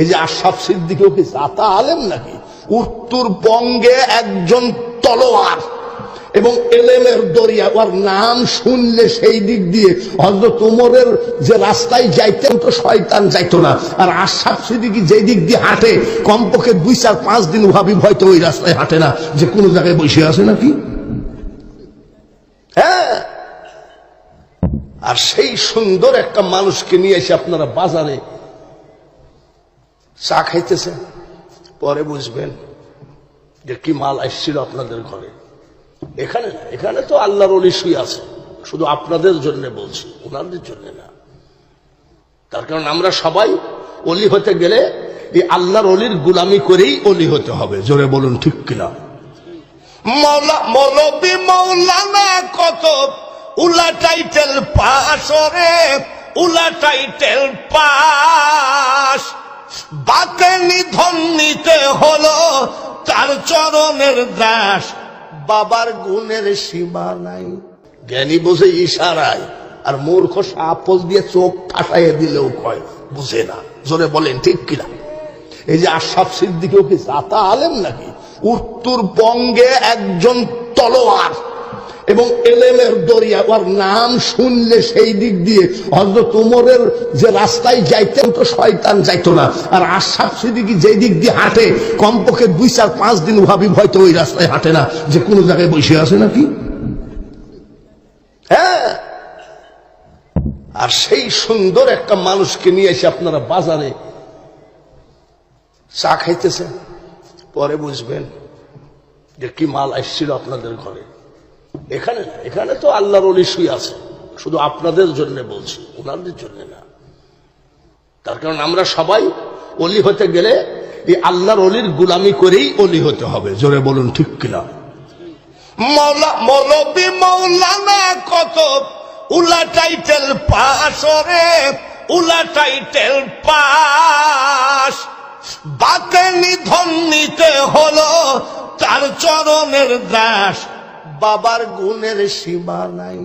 এই যে আশাফ সিদ্দিকেও কি জাতা আলেম নাকি? উত্তরবঙ্গে একজন তলোয়ার এবং এলেমের দরিয়া, ওর নাম শুনলে সেই দিক দিয়ে। হজরত উমরের যে রাস্তায় যাইতেন তো শয়তান যাইতো না। আর আশাফ সিদ্দিকি যে দিক দিয়ে হাঁটে, কমপক্ষে দুই চার পাঁচ দিন ভাবি হয়তো ওই রাস্তায় হাঁটে না, যে কোনো জায়গায় বসে আছে নাকি? হ্যাঁ। আর সেই সুন্দর একটা মানুষকে নিয়ে এসে আপনারা বাজারে চা খাইতেছেন পরে বুঝবেন যে কি মাল আসছিল আপনাদের ঘরে। এখানে না এখানে তো আল্লাহর অলি শুই আছে, শুধু আপনাদের জন্য বলছি, ওনাদের জন্য না। তার কারণ আমরা সবাই অলি হতে গেলে এই আল্লাহর অলির গুলামি করেই অলি হতে হবে, জোরে বলুন ঠিক কিনা। মৌলা, মৌলবি মৌলানা কত, উলা টাইটেল পাস রে, উলা টাইটেল পাস বাতে নিধন নিতে হলো, তার চরণের দাস বাবার গুণের সীমা নাই। জ্ঞানী বোঝে ইশারায়, আর মূর্খ সাপোজ দিয়ে চোখ ফাটাইয়ে দিলেও কয়, বুঝে না, জোরে বলেন, ঠিক কিনা? এই যে আশাফ সিদ্দিকেও কি জাতা আলেম নাকি? উত্তরবঙ্গে একজন তলোয়ার। এবং এলেমের দরিয়া ওর নাম শুনলে সেই দিক দিয়ে হজরত উমরের যে রাস্তায় যাইতেন তো শয়তান যাইতো না। আর আশাফ সিদ্দিকি যে দিক দিয়ে হাঁটে, কমপক্ষে দুই চার পাঁচ দিন ভাবি হয়তো ওই রাস্তায় হাঁটে না, যে কোনো জায়গায় বসে আছে নাকি? হ্যাঁ। আর সেই সুন্দর একটা মানুষকে নিয়ে এসে আপনারা বাজারে চা খাইতেছেন, পরে বুঝবেন যে কি মাল আসছিল আপনাদের ঘরে। এখানে না, এখানে তো আল্লাহর অলি আছে। শুধু আপনাদের জন্য বলছি, ওনাদের জন্য না। তার কারণ আমরা সবাই অলি হতে গেলে এই আল্লাহর অলির গুলামি করেই অলি হতে হবে। জোরে বলুন, ঠিক কিনা? কত উলা টাইটেল পাস রে, উলা টাইটেল পাস। বাতে নিধন নিতে হলো তার চরণের দাস। বাবার গুণের সীমা নাই।